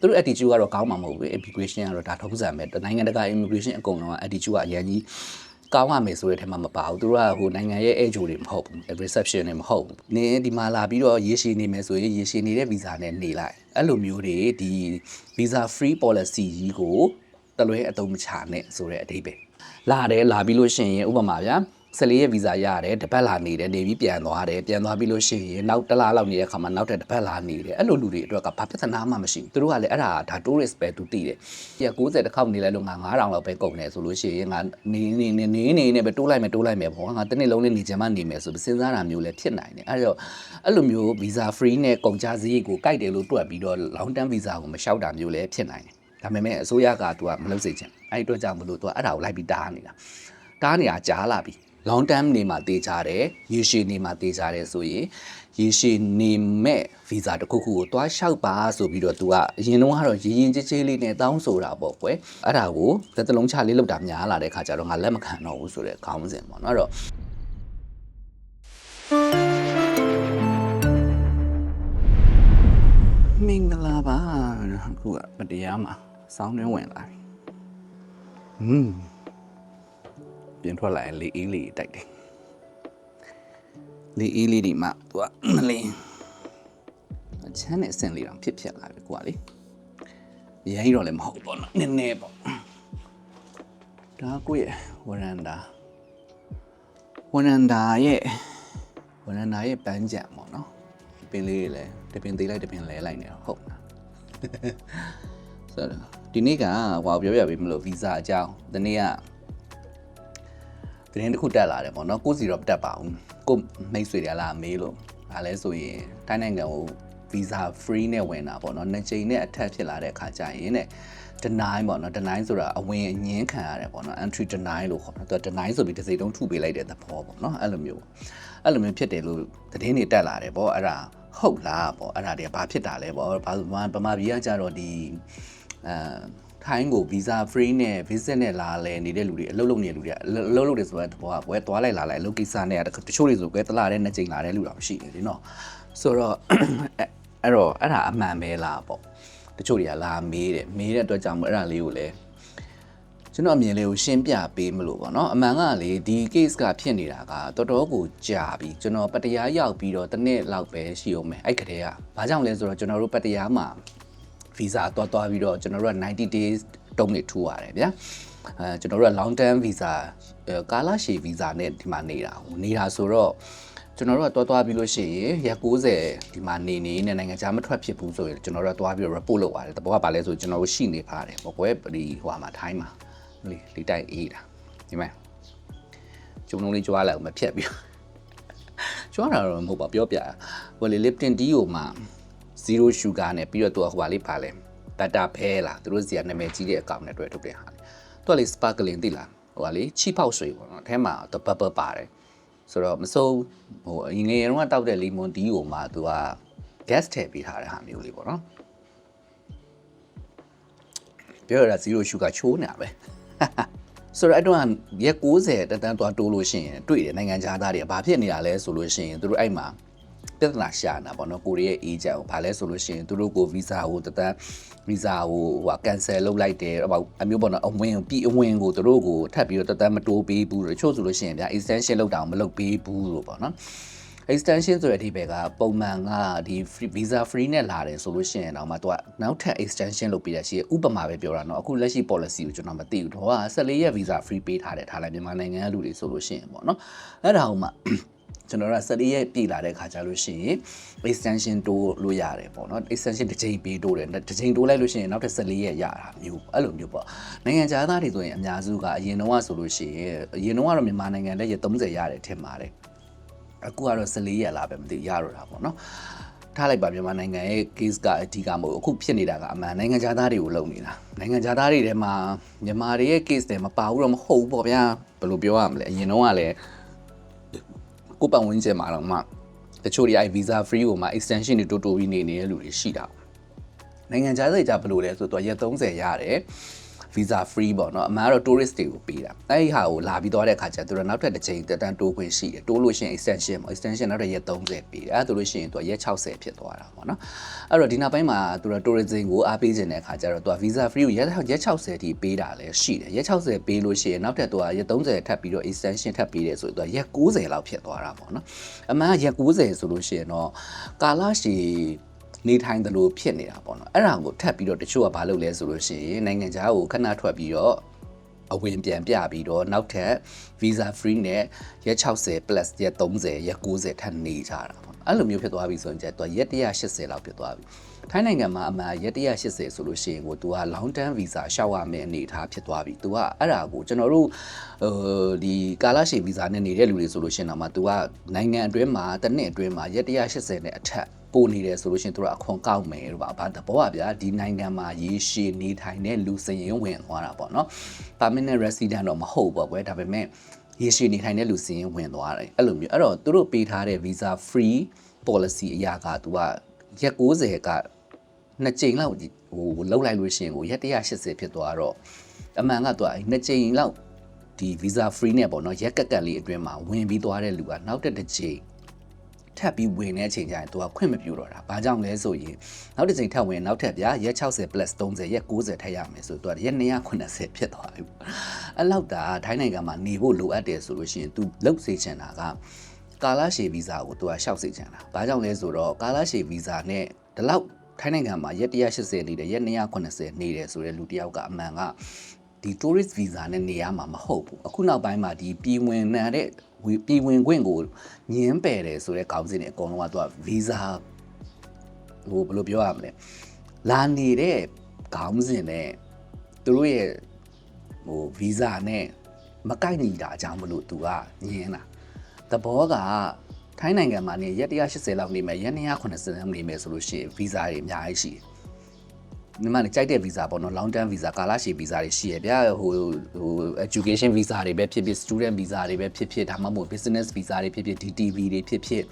သူတို့ attitude ကတော့ကောင်းမှာမဟုတ်ဘူး immigration ကတော့ဒါထုံးစံပဲနိုင်ငံတကာ immigration အကုန်လုံးက attitude ကအရင်ကြီးကောင်းရမယ်ဆိုတဲ့ထဲမှာမပါဘူးသူတို့ကဟိုနိုင်ငံရဲ့ age တွေမဟုတ်ဘူး reception တွေမဟုတ်ဘူးနင်းဒီမှာလာပြီးတော့ရေရှည်နေမယ်ဆိုရင်ရေရှည်နေတဲ့ visa နဲ့နေလိုက်အဲ့လိုမျိုးတွေဒီ visa free policy ကြီးကိုတလွဲအသုံးမချနဲ့ဆိုတဲ့အဓိပ္ပာယ်လာတယ်လာပြီးလို့ရှိရင်ဥပမာဗျာ 14ရက်ဗီဇာရတယ်တစ်ပတ်လာနေတယ်နေပြီးပြန်သွားတယ်ပြန်သွားပြီးလို့ရှိရင်နောက်တစ်လလောက်နေတဲ့ခါမှာနောက်တစ်ပတ်လာနေတယ်အဲ့လိုလူတွေအတွက်ကဘာပြဿနာမှမရှိဘူးသူတို့ကလည်းအဲ့ဒါဒါ tourist ပဲသူသိတယ်ရက်90တစ်ခေါက်နေလိုက်လို့ငါ9000လောက်ပဲကုန်တယ်ဆိုလို့ရှိရင်ငါနေနေနေနေနေနေပဲတိုးလိုက်မယ်တိုးလိုက်မယ်ပေါ့ငါတစ်နေ့လုံးလေးနေချင်မှနေမယ်ဆိုပြီးစဉ်းစားတာမျိုးလည်းဖြစ်နိုင်တယ်အဲ့တော့အဲ့လိုမျိုး visa free နဲ့ကုန်ကြစရိတ်ကိုကြိုက်တယ်လို့တွက်ပြီးတော့ long term visa ကိုမလျှောက်တာမျိုးလည်းဖြစ်နိုင်တယ်ဒါပေမဲ့အစိုးရကသူကမလုပ်စေချင်အဲ့ဒီအတွက်ကြောင့်မလို့သူကအဲ့ဒါကိုလိုက်ပြီးတားနေတာတားနေတာကြားလာပြီ long term နေမှာတေးကြတယ်ရေရှည်နေမှာတေးကြတယ်ဆိုရင်ရေရှည်နေမဲ့ visa တစ်ခုခုကိုတွားလျှောက်ပါဆိုပြီးတော့ तू ကအရင်တော့ကတော့ရင်းရင်ကြည်ကြည်လေးနဲ့တောင်းဆိုတာပေါ့ကွယ်အဲ့ဒါကိုသက်တလုံးချလေးလောက်တာများလာတဲ့ခါကျတော့ငါလက်မခံတော့ဘူးဆိုတဲ့ခေါင်းစဉ်ပေါ့နော်အဲ့တော့မင်္ဂလာပါအခုကပတရားမှာစောင်းတွင်းဝင်လာပြီဟွန်း ပြင်ထွက်လာရင်လေအေးလေးတိုက်တယ်လေအေးလေးဒီမှသူကမလင်းအချမ်းနဲ့အဆင်လေးတော့ဖြစ်ဖြစ်လာပြီကိုကလေရရင်တော့လည်းမဟုတ်ပေါ့နော်နည်းနည်းပေါ့ဒါကိုရဲ့ဝရန်ဒါဝရန်ဒါရဲ့ဝရန်ဒါရဲ့ပန်းကြံပေါ့နော်ပင်လေးတွေလည်းတပင်သေးလိုက်တပင်လဲလိုက်နေတော့ဟုတ်လားဆိုတော့ဒီနေ့ကဟွာပြောပြပေးမလို့ဗီဇာအကြောင်းဒီနေ့က သတင်းတစ်ခုတက်လာတယ်ပေါ့နော်ကိုစီတော့မတက်ပါဘူးကိုမိတ်ဆွေတွေကလာမေးလို့ဒါလဲဆိုရင်တိုင်းနိုင်ငံကို visa free နဲ့ဝင်တာပေါ့နော်နှစ်ကြိမ်နဲ့အထက်ဖြစ်လာတဲ့အခါကျရင်တဲ့ deny ပေါ့နော် deny ဆိုတာအဝင်အငင်းခံရတယ်ပေါ့နော် entry deny လို့ခေါ်တယ်သူက deny ဆိုပြီးတစ်စိတ်တုံးထုပေးလိုက်တဲ့သဘောပေါ့နော်အဲ့လိုမျိုးအဲ့လိုမျိုးဖြစ်တယ်လို့သတင်းတွေတက်လာတယ်ပေါ့အဲ့ဒါဟုတ်လားပေါ့အဲ့ဒါတွေကဘာဖြစ်တာလဲပေါ့ဘာဗမာပြည်ကကြတော့ဒီအဲ ထိုင်းကို visa free နဲ့ visit နဲ့လာလဲနေတဲ့လူတွေအလုပ်လုပ်နေတဲ့လူတွေအလုပ်လုပ်တယ်ဆိုတဲ့သဘောကဘယ်သွားလိုက်လာလိုက်အလုပ်ကိစ္စနဲ့တချို့တွေဆိုကွယ်တလားတဲ့နှစ်ကြိမ်လာတဲ့လူတော့မရှိနေတယ်နော်ဆိုတော့အဲ့တော့အဲ့ဒါအမှန်ပဲလားပေါ့တချို့တွေကလာမေးတယ်မေးတဲ့အတွက်ကြောင့်မို့အဲ့ဒါလေးကိုလည်းကျွန်တော်အမြင်လေးကိုရှင်းပြပေးမလို့ပေါ့နော်အမှန်ကလေဒီ case ကဖြစ်နေတာကတော်တော်ကိုကြာပြီကျွန်တော်ပတ္တရားရောက်ပြီးတော့တစ်နှစ်လောက်ပဲရှိအောင်မယ်အဲ့ကတည်းကဘာကြောင့်လဲဆိုတော့ကျွန်တော်တို့ပတ္တရားမှာ visa တွားတွားပြီးတော့ကျွန်တော်တို့က90 days တုံးနေထူရတယ်ဗျာအဲကျွန်တော်တို့က long term visa ကာလရှည် visa နဲ့ဒီမှာနေတာဟိုနေတာဆိုတော့ကျွန်တော်တို့ကတွားတွားပြီးလို့ရှိရင်ရက်90ဒီမှာနေနေနဲ့နိုင်ငံခြားမထွက်ဖြစ်ဘူးဆိုရင်ကျွန်တော်တို့ကတွားပြီးတော့ report လုပ်ရတယ်တဘောကပါလဲဆိုကျွန်တော်တို့ရှိနေပါတယ်ပေါ့ကွယ်ဒီဟိုမှာထိုင်းမှာလေလေးတိုက်အေးတာဒီမဲ့ကျုံလုံးလေးကြွားလိုက်အောင်မဖြတ်ပြီးကြွားတာတော့မဟုတ်ပါပြောပြဟိုလေ Lipton tea ကိုမှ zero sugar နဲ့ပြီးတော့သူကဟိုပါလေးပါလဲ butter ဖဲလားသူတို့စီကနာမည်ကြီးတဲ့အကောင့်နဲ့တွဲထုတ်တဲ့ဟာလေသူကလေ sparkling သိလားဟိုကလေချီပေါက်ဆွေပေါ့နော်အထဲမှာသူ bubble ပါတယ်ဆိုတော့မစိုးဟိုအရင်ငယ်တုန်းကတောက်တဲ့ lemon tea ကိုမှသူက gas ထည့်ပေးထားတဲ့ဟာမျိုးလေးပေါ့နော်ပြောရတာ zero sugar ချိုးနေတာပဲဆိုတော့အဲ့တော့ရက်60တက်တန်းသွားတိုးလို့ရှိရင်တွေ့တယ်နိုင်ငံခြားသားတွေကဘာဖြစ်နေတာလဲဆိုလို့ရှိရင်သူတို့အဲ့မှာ ပြဿနာရှာနေတာပေါ့နော်ကိုရီးယားအေဂျင့်ကိုဘာလဲဆိုလို့ရှိရင်သူတို့ကိုဗီဇာကိုတတန်းဗီဇာကိုဟိုကန်ဆယ်လုပ်လိုက်တယ်ဟိုအမျိုးပေါ့နော်အဝင်ပြည်အဝင်ကိုသူတို့ကိုထပ်ပြီးတော့တတန်းမတိုးပေးဘူးတချို့ဆိုလို့ရှိရင်ဗျာ extension လုပ်တာမလုပ်ပေးဘူးလို့ပေါ့နော် extension ဆိုတဲ့အဓိပ္ပာယ်ကပုံမှန်ကဒီ free visa free နဲ့လာတယ်ဆိုလို့ရှိရင်တော့မှသူကနောက်ထပ် extension လုပ်ပေးရရှိရဥပမာပဲပြောတာเนาะအခုလက်ရှိ policy ကိုကျွန်တော်မသိဘူးတော့က14ရက် visa free ပေးထားတယ်ထားလိုက်မြန်မာနိုင်ငံကလူတွေဆိုလို့ရှိရင်ပေါ့เนาะအဲ့ဒါဟိုမှ ကျွန်တော်တို့က14ရက်ပြည်လာတဲ့ခါကျလို့ရှိရင် extension တိုးလို့ရတယ်ပေါ့နော် extension တစ်ချိန်ပေးတိုးတယ်တစ်ချိန်တိုးလိုက်လို့ရှိရင်နောက်ထပ်14ရက်ရတာမျိုးအဲ့လိုမျိုးပေါ့နိုင်ငံခြားသားတွေဆိုရင်အများစုကအရင်တော့ဆိုလို့ရှိရင်အရင်တော့ကတော့မြန်မာနိုင်ငံလည်းရ30ရတယ်ထင်ပါတယ်အခုကတော့14ရက်လာပဲမသိရတော့တာပေါ့နော်ထားလိုက်ပါမြန်မာနိုင်ငံရဲ့ case ကအဓိကမဟုတ်အခုဖြစ်နေတာကအမှန်နိုင်ငံခြားသားတွေကိုလုံနေတာနိုင်ငံခြားသားတွေထဲမှာမြန်မာတွေရဲ့ case တွေမပါဘူးတော့မဟုတ်ဘူးပေါ့ဗျာဘယ်လိုပြောရမလဲအရင်တော့ကလည်း ကိုပတ်ဝန်းကျင်မှာတော့မှတချို့တွေအဲ visa free ကိုမှ extension တွေတိုးတိုးပြီးနေနေတဲ့လူတွေရှိတာနိုင်ငံခြားသားတွေကြဘယ်လိုလဲဆိုတော့ရက်30ရတယ် visa free ပေါ့နော်အမှန်ကတော့ tourist တွေကိုပေးတာအဲ့ဒီဟာကိုလာပြီးသွားတဲ့အခါကျသူတို့နောက်ထပ်တစ်ချိန်တက်တန်းတိုးခွင့်ရှိတယ်တိုးလို့ရှိရင် extension ပေါ့ extension နောက်ထပ်ရက်30ပေးတယ်အဲ့ဒါဆိုလို့ရှိရင်သူကရက်60ဖြစ်သွားတာပေါ့နော်အဲ့တော့ဒီနောက်ပိုင်းမှာသူတို့ tourism ကိုအားပေးခြင်းတဲ့အခါကျတော့သူက visa free ကိုရက်ရက်60ထိပေးတာလည်းရှိတယ်ရက်60ပေးလို့ရှိရင်နောက်ထပ်သူကရက်30ထပ်ပြီးတော့ extension ထပ်ပေးတယ်ဆိုတော့သူကရက်90လောက်ဖြစ်သွားတာပေါ့နော်အမှန်ကရက်90ဆိုလို့ရှိရင်တော့ကာလရှည် နေထိုင်သလိုဖြစ်နေတာပေါ့နော်အဲ့ဒါကိုထပ်ပြီးတော့တချို့ကဘာလုပ်လဲဆိုလို့ရှိရင်နိုင်ငံခြားကိုခဏထွက်ပြီးတော့အဝင်ပြန်ပြပြီးတော့နောက်ထပ် visa free နဲ့ရက်60 plus ရက်30ရက်90ထပ်နေကြတာပေါ့အဲ့လိုမျိုးဖြစ်သွားပြီဆိုရင်ကျတော့ရက်180လောက်ဖြစ်သွားပြီထိုင်းနိုင်ငံမှာအမှန်ရက်180ဆိုလို့ရှိရင်ကိုသူက long term visa ရှောက်ရမယ့်အနေအထားဖြစ်သွားပြီ။ तू ကအဲ့ဒါကိုကျွန်တော်တို့ဟိုဒီကာလရှည် visa နဲ့နေတဲ့လူတွေဆိုလို့ရှိရင်တော့မှ तू ကနိုင်ငံအတွင်းမှာတစ်နှစ်အတွင်းမှာရက်180နဲ့အထက် ပို့နေတယ်ဆိုလို့ရှိရင်တို့ကအခွန်ကောက်မယ်တို့ပါဘာတဘောอ่ะဗျာဒီနိုင်ငံမှာရေရှည်နေထိုင်တဲ့လူစရင်ဝင်သွားတာပေါ့နော် permanent resident တော့မဟုတ်ပေါ့ကွယ်ဒါပေမဲ့ရေရှည်နေထိုင်တဲ့လူစရင်ဝင်သွားတယ်အဲ့လိုမျိုးအဲ့တော့သူတို့ပေးထားတဲ့ visa free policy အရာကသူကရက်90ကနှစ်ကြိမ်လောက်ဟိုလောက်လိုက်လို့ရှိရင်ကိုရက်180ဖြစ်သွားတော့အမှန်ကသူကနှစ်ကြိမ်လောက်ဒီ visa free နဲ့ပေါ့နော်ရက်ကက်ကက်လေးအတွင်းမှာဝင်ပြီးသွားတဲ့လူကနောက်တစ်တစ်ကြိမ် ထပ်ပြီးဝင်တဲ့အချိန်ကျရင်သူကခွင့်မပြုတော့တာ။ဘာကြောင့်လဲဆိုရင်နောက်တစ်ချိန်ထပ်ဝင်နောက်ထပ်ဗျာရက်60 plus 30ရက်90ထပ်ရမယ်ဆိုတော့ရက်290ဖြစ်သွားပြီ။အဲ့လောက်တာထိုင်းနိုင်ငံမှာနေဖို့လိုအပ်တယ်ဆိုလို့ရှိရင် तू လောက်စေချင်တာကကာလရှည်ဗီဇာကို तू ကရှောက်စေချင်တာ။ဘာကြောင့်လဲဆိုတော့ကာလရှည်ဗီဇာနဲ့ဒီလောက်ထိုင်းနိုင်ငံမှာရက်180နေတယ်ရက်290နေတယ်ဆိုတဲ့လူတစ်ယောက်ကအမှန်ကဒီ tourist visa နဲ့နေရမှာမဟုတ်ဘူးအခုနောက်ပိုင်းမှာဒီပြည်ဝင်တဲ့ ပြည်ဝင်ခွင့်ကိုညင်းပယ်တယ်ဆိုတဲ့ခေါင်းစဉ်တွေအကုန်လုံးကသူက visa ဟိုဘယ်လိုပြောရမလဲလာနေတဲ့ခေါင်းစဉ်နဲ့သူတို့ရဲ့ဟို visa နဲ့မကိုက်ညီတာအကြောင်းမလို့သူကညင်းတာသဘောကထိုင်းနိုင်ငံမှာနေရက်180လောက်နေမယ်ရက်290လောက်နေမယ်ဆိုလို့ရှိရင် visa တွေအများကြီးရှိတယ် ညီမလေးကြိုက်တဲ့ visa ပေါ့နော် long term visa ကာလရှည် visa တွေရှိရဗျာဟိုဟို education visa တွေပဲဖြစ်ဖြစ် student visa တွေပဲဖြစ်ဖြစ်ဒါမှမဟုတ် business visa တွေဖြစ်ဖြစ် DTV တွေဖြစ်ဖြစ်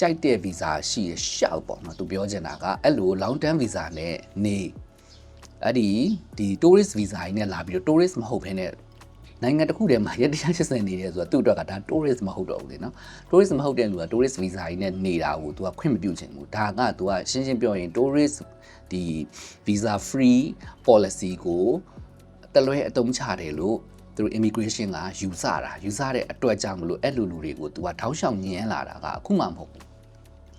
ကြိုက်တဲ့ visa ရှိရရှောက်ပေါ့နော်သူပြောချင်တာကအဲ့လို long term visa နဲ့နေအဲ့ဒီဒီ tourist visa ကြီးနဲ့လာပြီးတော့ tourist မဟုတ်ဘဲနဲ့နိုင်ငံတစ်ခုတည်းမှာရက်180နေတယ်ဆိုတော့သူ့အတွက်ကဒါ tourist မဟုတ်တော့ဘူးလေနော် tourist မဟုတ်တဲ့လူက tourist visa ကြီးနဲ့နေတာကို तू ကခွင့်မပြုချင်ဘူးဒါက तू ကရှင်းရှင်းပြောရင် tourist ဒီ visa free policy ကိုတလွဲအတုံးချတယ်လို့သူတို့ immigration ကယူဆတာယူဆတဲ့အတွက်ကြောင့်မလို့အဲ့လူလူတွေကို तू ကထောက်ရှောက်ညင်းလာတာကအခုမှမဟုတ်ဘူး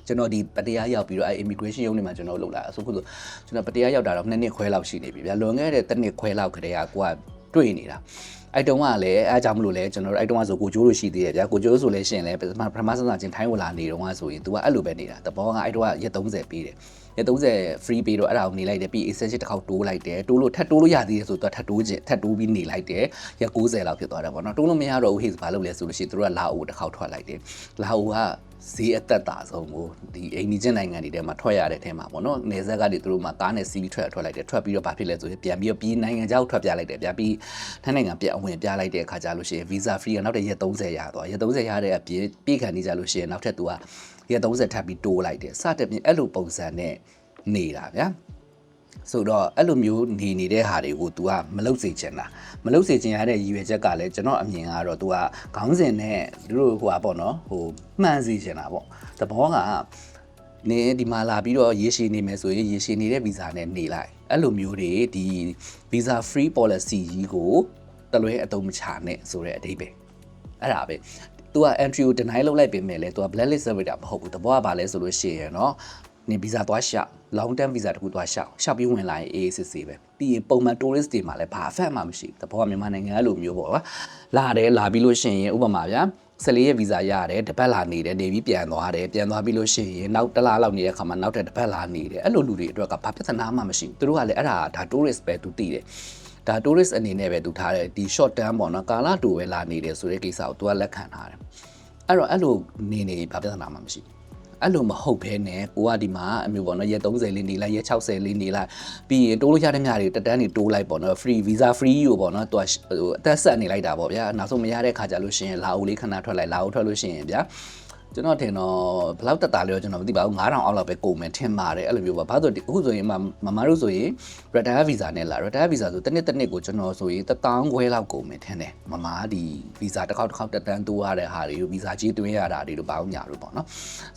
ကျွန်တော်ဒီပတရားရောက်ပြီးတော့အဲ immigration ရုံးတွေမှာကျွန်တော်လုပ်လာအဆိုခုဆိုကျွန်တော်ပတရားရောက်တာတော့နှစ်နှစ်ခွဲလောက်ရှိနေပြီဗျာလွန်ခဲ့တဲ့တစ်နှစ်ခွဲလောက်ခတည်းကကိုကတွေ့နေတာအဲ့တုန်းကလည်းအဲအကြောင်းမလို့လဲကျွန်တော်တို့အဲ့တုန်းကဆိုကိုကျိုးလို့ရှိသေးတယ်ဗျာကိုကျိုးဆိုလဲရှင်လဲပထမစစချင်းထိုင်းဝလာနေတော့ကဆိုရင် तू ကအဲ့လိုပဲနေတာတဘောကအဲ့တုန်းကရက်30ပေးတယ်ရက်30 free ပေးတော့အဲ့ဒါကိုနေလိုက်တယ်ပြီး extension တစ်ခေါက်တိုးလိုက်တယ်တိုးလို့ထပ်တိုးလို့ရသေးတယ်ဆိုတော့ထပ်တိုးခြင်းထပ်တိုးပြီးနေလိုက်တယ်ရက်90လောက်ဖြစ်သွားတယ်ပေါ့နော်တိုးလို့မရတော့ဘူးဟေ့ဘာလုပ်လဲဆိုလို့ရှိရင်သူတို့ကလာအိုတစ်ခေါက်ထွက်လိုက်တယ်လာအိုကဈေးအသက်တာဆုံးကိုဒီအိန္ဒိချင်းနိုင်ငံတွေထဲမှာထွက်ရတဲ့အထဲမှာပေါ့နော်နေဆက်ကနေသူတို့မှကားနဲ့စီးပြီးထွက်ထွက်လိုက်တယ်ထွက်ပြီးတော့ဘာဖြစ်လဲဆိုရင်ပြန်ပြီးတော့ပြီးနိုင်ငံခြားကိုထွက်ပြလိုက်တယ်ပြန်ပြီးထိုင်းနိုင်ငံပြန်အဝင်ပြလိုက်တဲ့အခါကျလို့ရှိရင် visa free ကနောက်တစ်ရက်30ရသွားရက်30ရတဲ့အပြင်ပြေးခံနေကြလို့ရှိရင်နောက်ထပ်သူက ရက်30ထပ်ပြီးတိုးလိုက်တယ်စတဲ့ပြင်အဲ့လိုပုံစံနဲ့နေတာဗျာဆိုတော့အဲ့လိုမျိုးနေနေတဲ့ဟာတွေကို तू ကမလုတ်စေချင်တာမလုတ်စေချင်ရတဲ့ရည်ရွယ်ချက်ကလည်းကျွန်တော်အမြင်ကတော့ तू ကခေါင်းစဉ်နဲ့သူတို့ဟိုပါပေါ့နော်ဟိုမှန်စေချင်တာပေါ့သဘောကနေဒီမှာလာပြီးတော့ရေရှည်နေမယ်ဆိုရင်ရေရှည်နေတဲ့ဗီဇာနဲ့နေလိုက်အဲ့လိုမျိုးတွေဒီ visa free policy ကြီးကိုတလွဲအသုံးမချနဲ့ဆိုတဲ့အဓိပ္ပာယ်အဲ့ဒါပဲ तू က entry ကို deny လုပ်လိုက်ပြင်မဲ့လဲ तू က blacklist server တာမဟုတ်ဘူးတဘောကဘာလဲဆိုလို့ရှိရင်เนาะနေဗီဇာသွားရှောက် long term visa တခုသွားရှောက်ရှောက်ပြီးဝင်လာရင် AACC ပဲပြီးရင်ပုံမှန် tourist တွေမှာလည်းဘာအဖက်မှမရှိဘူးတဘောကမြန်မာနိုင်ငံအဲ့လိုမျိုးပေါ့ကွာလာတယ်လာပြီးလို့ရှိရင်ဥပမာဗျာ14ရက်ဗီဇာရတယ်တစ်ပတ်လာနေတယ်နေပြီးပြန်သွားတယ်ပြန်သွားပြီးလို့ရှိရင်နောက်တစ်လလောက်နေတဲ့ခါမှာနောက်ထပ်တစ်ပတ်လာနေတယ်အဲ့လိုလူတွေအတွက်ကဘာပြဿနာမှမရှိဘူးသူတို့ကလည်းအဲ့ဒါဒါ tourist ပဲသူသိတယ် ဒါ tourist အနေနဲ့ပဲသူထားတယ်ဒီ short term ပေါ့နော်ကာလတူပဲလာနေတယ်ဆိုတဲ့ကိစ္စကိုသူကလက်ခံထားတယ်အဲ့တော့အဲ့လိုနေနေဘာပြဿနာမှမရှိဘူးအဲ့လိုမဟုတ်ဘဲနဲ့ကိုကဒီမှာအမျိုးပေါ့နော်ရက်30လေးနေလိုက်ရက်60လေးနေလိုက်ပြီးရင်တိုးလို့ရတဲ့မြတွေတက်တန်းနေတိုးလိုက်ပေါ့နော် free visa free ကိုပေါ့နော်သူကဟိုအသက်ဆက်နေလိုက်တာပေါ့ဗျာနောက်ဆုံးမရတဲ့ခါကြလို့ရှိရင်လာအိုလေးခဏထွက်လိုက်လာအိုထွက်လို့ရှိရင်ဗျာ ကျွန်တော်ထင်တော့ဘယ်လောက်တက်တာလဲတော့ကျွန်တော်မသိပါဘူး9000အောက်လောက်ပဲကုန်မယ်ထင်ပါတယ်အဲ့လိုမျိုးပါဘာလို့အခုဆိုရင်မမမတို့ဆိုရင် retire visa နဲ့လာ retire visa ဆိုတစ်နှစ်တစ်နှစ်ကိုကျွန်တော်ဆိုရင်1000ခွဲလောက်ကုန်မယ်ထင်တယ်မမဒီ visa တစ်ခေါက်တစ်ခေါက်တက်တန်းတိုးရတဲ့ဟာတွေကို visa ကြီးတွင်းရတာတွေတို့ဘာလို့ညာလို့ပေါ့နော်